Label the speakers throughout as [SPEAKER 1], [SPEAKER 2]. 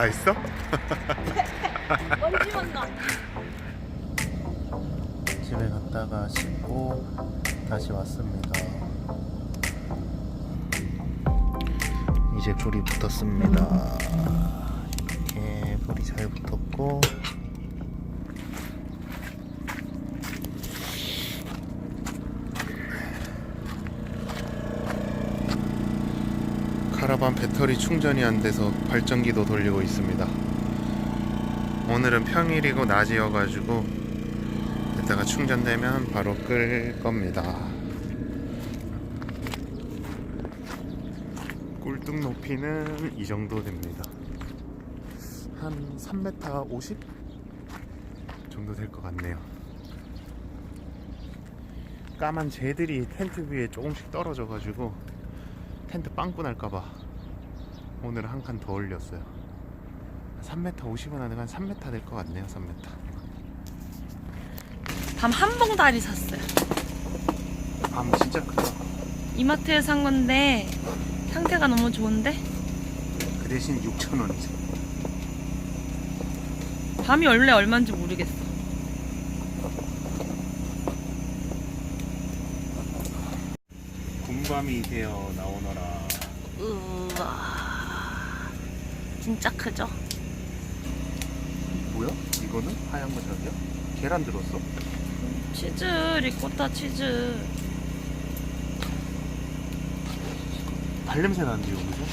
[SPEAKER 1] 맛있어?
[SPEAKER 2] 먼지 만 나.
[SPEAKER 1] 집에 갔다가 씻고 다시 왔습니다. 이제 불이 붙었습니다. 이렇게 불이 잘 붙었고 카라반 배터리 충전이 안 돼서 발전기도 돌리고 있습니다. 오늘은 평일이고 낮이어가지고 이따가 충전되면 바로 끌 겁니다. 꿀뚝 높이는 이 정도 됩니다. 한 3m 50 정도 될 것 같네요. 까만 재들이 텐트 위에 조금씩 떨어져가지고 텐트 빵꾸 날까봐 오늘 한 칸 더 올렸어요. 3m 50은 아니고 한 3m 될 것 같네요. 3m.
[SPEAKER 2] 밤 한봉다리 샀어요.
[SPEAKER 1] 밤 진짜 크다.
[SPEAKER 2] 이마트에 산 건데 상태가 너무 좋은데
[SPEAKER 1] 그 대신 6,000원이죠.
[SPEAKER 2] 밤이 원래 얼마인지 모르겠어.
[SPEAKER 1] 군밤이 되어 나오너라.
[SPEAKER 2] 우와 진짜 크죠?
[SPEAKER 1] 뭐야? 이거는 하얀 거 저기야? 계란 들었어?
[SPEAKER 2] 치즈 리코타 치즈
[SPEAKER 1] 발냄새 나는데요, 그죠?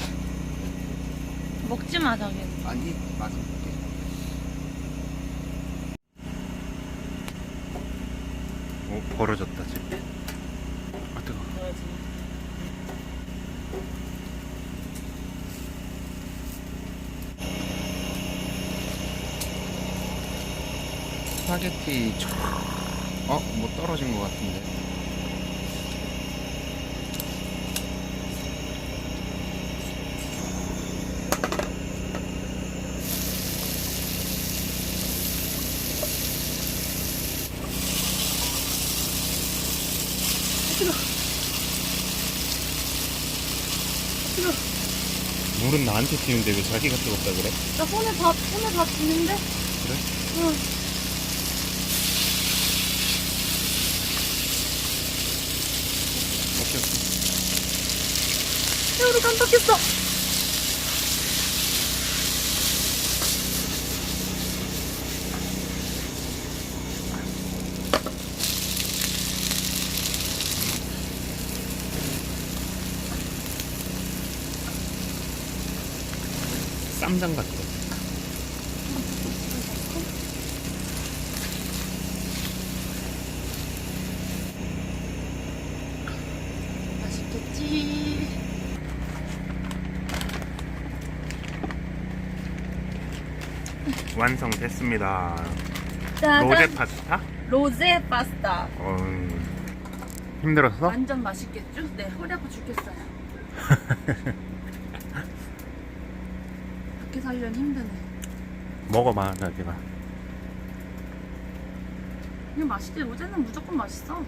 [SPEAKER 2] 먹지 마 저기.
[SPEAKER 1] 아니, 볼게. 어, 벌어졌다, 지금. 아, 뜨거 스파게티 촤. 어, 뭐 떨어진 것 같은데. 물은 나한테 튀는데 왜 자기가 뜨겁다 그래?
[SPEAKER 2] 나 손에 다 손에 다 쥐는데?
[SPEAKER 1] 그래?
[SPEAKER 2] 응.
[SPEAKER 1] 오케이, 오케이.
[SPEAKER 2] 새우를 깜빡했어.
[SPEAKER 1] 쌈장 같아.
[SPEAKER 2] 맛있겠지.
[SPEAKER 1] 완성됐습니다.
[SPEAKER 2] 짜잔.
[SPEAKER 1] 로제 파스타?
[SPEAKER 2] 로제 파스타.
[SPEAKER 1] 어, 힘들었어?
[SPEAKER 2] 완전 맛있겠죠? 네, 허리 아파 죽겠어요. 밖에 살려면 힘드네.
[SPEAKER 1] 먹어봐, 자기가.
[SPEAKER 2] 그냥 맛있지. 로제는 무조건 맛있어.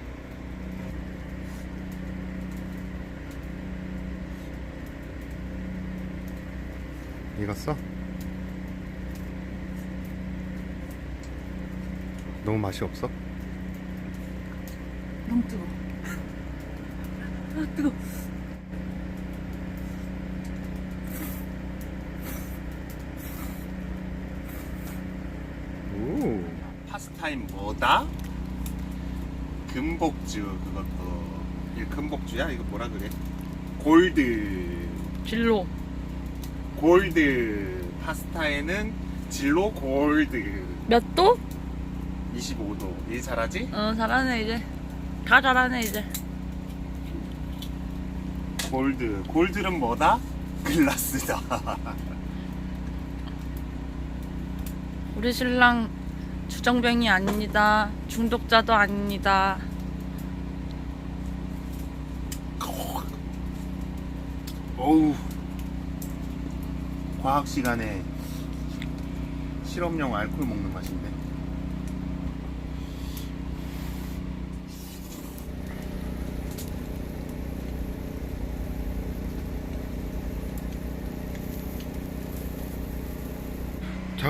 [SPEAKER 1] 익었어? 너무 맛이 없어?
[SPEAKER 2] 너무 뜨거. 아 뜨거.
[SPEAKER 1] 오. 파스타인 뭐다? 금복주 그것도 이 금복주야? 이거 뭐라 그래? 골드
[SPEAKER 2] 진로.
[SPEAKER 1] 골드 파스타에는 진로 골드
[SPEAKER 2] 몇 도?
[SPEAKER 1] 25도 일 잘하지?
[SPEAKER 2] 어 잘하네 이제. 다 잘하네 이제.
[SPEAKER 1] 골드 골드는 뭐다? 글라스다
[SPEAKER 2] 우리 신랑 주정뱅이 아닙니다. 중독자도 아닙니다.
[SPEAKER 1] 어우 과학 시간에 실험용 알코올 먹는 맛인데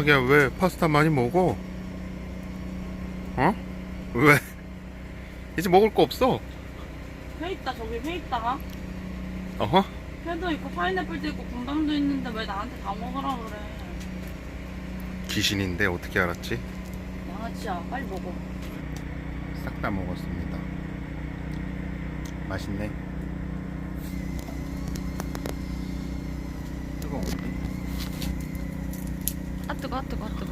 [SPEAKER 1] 자기야 왜 파스타 많이 먹어? 어? 왜? 이제 먹을 거 없어.
[SPEAKER 2] 회 있다 저기 회 있다.
[SPEAKER 1] 어허?
[SPEAKER 2] 회도 있고 파인애플도 있고 군방도 있는데 왜 나한테 다 먹으라 그래?
[SPEAKER 1] 귀신인데 어떻게 알았지?
[SPEAKER 2] 양아치야 빨리 먹어.
[SPEAKER 1] 싹 다 먹었습니다. 맛있네. 뜨거워.
[SPEAKER 2] 아 뜨거 아 뜨거 아 뜨거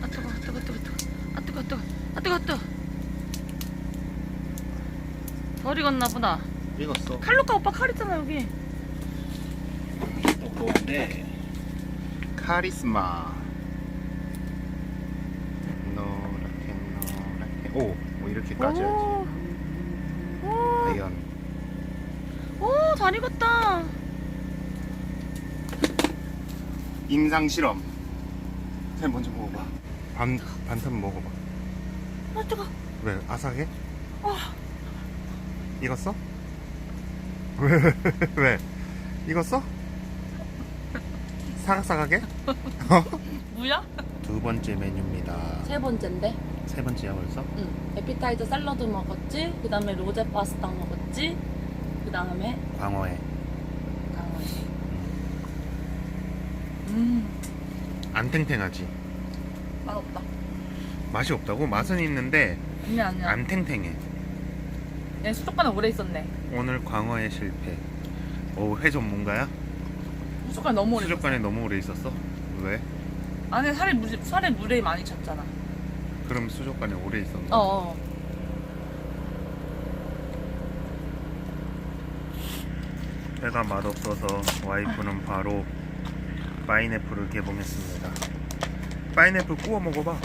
[SPEAKER 2] 아 뜨거 아 뜨거 뜨거 뜨거 아 뜨거 아 뜨거 아 뜨거 아 뜨거 덜 익었나 보다
[SPEAKER 1] 익었어.
[SPEAKER 2] 칼로 까 오빠 칼 있잖아 여기
[SPEAKER 1] 뜨거운데. 카리스마. 노랗게 노랗게. 오, 뭐 이렇게 까져야지.
[SPEAKER 2] 오, 오,
[SPEAKER 1] 과연.
[SPEAKER 2] 오, 잘 익었다
[SPEAKER 1] 임상 실험. 쌤 먼저 먹어봐. 반 반탄 먹어봐.
[SPEAKER 2] 아 뜨거
[SPEAKER 1] 왜 아삭해?
[SPEAKER 2] 어.
[SPEAKER 1] 익었어? 왜? 왜? 왜? 익었어? 사각사각해?
[SPEAKER 2] 뭐야?
[SPEAKER 1] 두 번째 메뉴입니다.
[SPEAKER 2] 세 번째인데
[SPEAKER 1] 세 번째야 벌써?
[SPEAKER 2] 응 에피타이저 샐러드 먹었지 그 다음에 로제 파스타 먹었지 그 다음에
[SPEAKER 1] 광어회.
[SPEAKER 2] 강아지 음
[SPEAKER 1] 안 탱탱하지?
[SPEAKER 2] 맛없다
[SPEAKER 1] 맛이 없다고? 맛은 있는데
[SPEAKER 2] 아니야 아니야
[SPEAKER 1] 안 탱탱해.
[SPEAKER 2] 얘 수족관에 오래 있었네
[SPEAKER 1] 오늘 광어회 실패. 오, 회 전문가야?
[SPEAKER 2] 수족관에 너무 오래
[SPEAKER 1] 수족관에 너무 오래 있었어? 왜?
[SPEAKER 2] 있었어 안에 살에 물, 살에 물에 많이 찼잖아
[SPEAKER 1] 그럼 수족관에 오래 있었나?
[SPEAKER 2] 어 어
[SPEAKER 1] 회가 맛없어서 와이프는 바로 파인애플을 개봉했습니다. 파인애플 구워 먹어봐.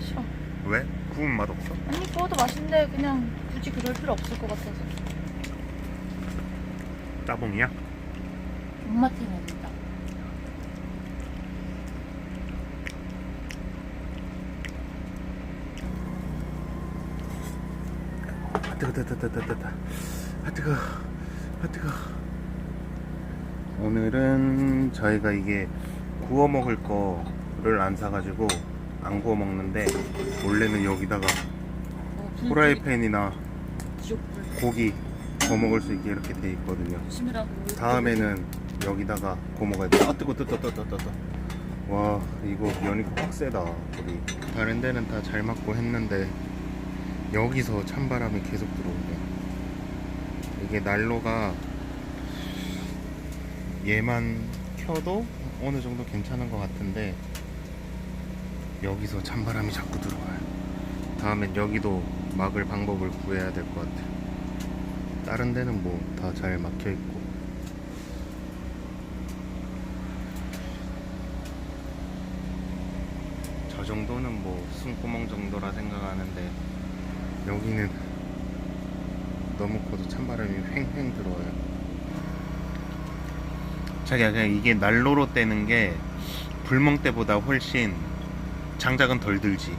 [SPEAKER 2] 싫어
[SPEAKER 1] 왜? 구우면 맛없어?
[SPEAKER 2] 아니 구워도 맛있는데 그냥 굳이 그럴 필요 없을 것 같아서
[SPEAKER 1] 따봉이야?
[SPEAKER 2] 엄마 팀이야 진짜
[SPEAKER 1] 아 뜨거 뜨거 뜨거 뜨거 뜨거 아 뜨거 아 뜨거 오늘은 저희가 이게 구워 먹을 거를 안 사가지고 안 구워 먹는데 원래는 여기다가
[SPEAKER 2] 어, 불
[SPEAKER 1] 프라이팬이나 고기 구워 먹을 수 있게 이렇게 돼 있거든요 다음에는 여기다가 구워 먹어야 돼. 아 뜨거 뜨거 뜨거 뜨거 뜨거. 와 이거 면이 빡세다 불이. 다른 데는 다 잘 맞고 했는데 여기서 찬바람이 계속 들어오네. 이게 난로가 얘만 켜도 어느 정도 괜찮은 것 같은데 여기서 찬바람이 자꾸 들어와요. 다음엔 여기도 막을 방법을 구해야 될 것 같아. 다른 데는 뭐 다 잘 막혀 있고. 저 정도는 뭐 숨구멍 정도라 생각하는데 여기는 너무 커도 찬바람이 횡횡 들어와요. 자기야 그냥 이게 난로로 떼는 게 불멍 때보다 훨씬 장작은 덜 들지.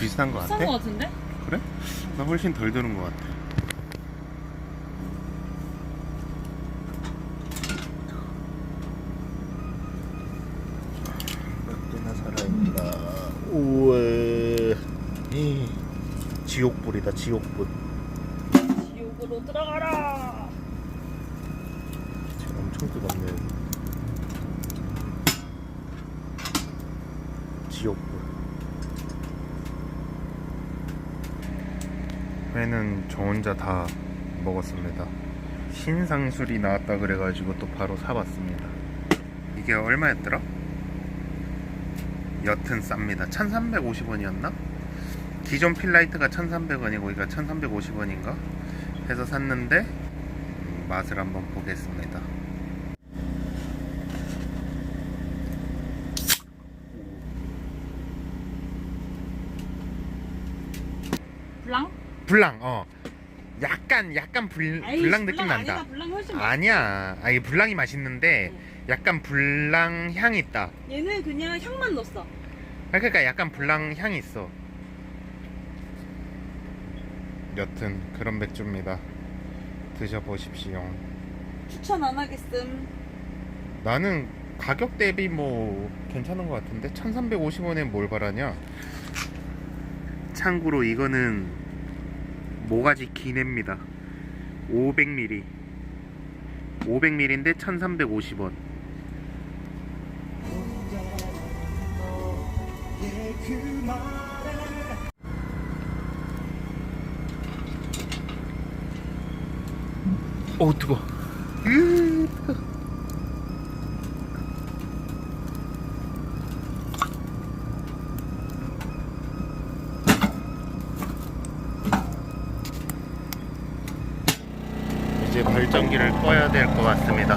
[SPEAKER 1] 비슷한 거 같아?
[SPEAKER 2] 비싼 거 같은데?
[SPEAKER 1] 그래? 나 훨씬 덜 드는 것 같아. 몇 개나 살아있다. 우와. 이, 지옥불이다, 지옥불.
[SPEAKER 2] 지옥으로 들어가라
[SPEAKER 1] 뜨겁네. 지옥불. 회는 저 혼자 다 먹었습니다. 신상술이 나왔다 그래가지고 또 바로 사봤습니다. 이게 얼마였더라? 여튼 쌉니다. 1350원이었나? 기존 필라이트가 1300원이고 이거 1350원인가? 해서 샀는데 음, 맛을 한번 보겠습니다.
[SPEAKER 2] 블랑?
[SPEAKER 1] 불랑 어. 약간 약간 불, 불랑 느낌 난다.
[SPEAKER 2] 아니다. 블랑 훨씬 맛
[SPEAKER 1] 아니야. 아 이게 불랑이 맛있는데 약간 불랑 향이 있다.
[SPEAKER 2] 얘는 그냥 향만 넣었어.
[SPEAKER 1] 아, 그러니까 약간 불랑 향이 있어. 여튼 그런 맥주입니다. 드셔보십시오.
[SPEAKER 2] 추천 안 하겠음.
[SPEAKER 1] 나는 가격 대비 뭐 괜찮은 것 같은데? 1350원에 뭘 바라냐? 참고로 이거는 모가지 기내입니다. 500ml 500ml인데 1350원. 오 뜨거 발전기를 꺼야 될 것 같습니다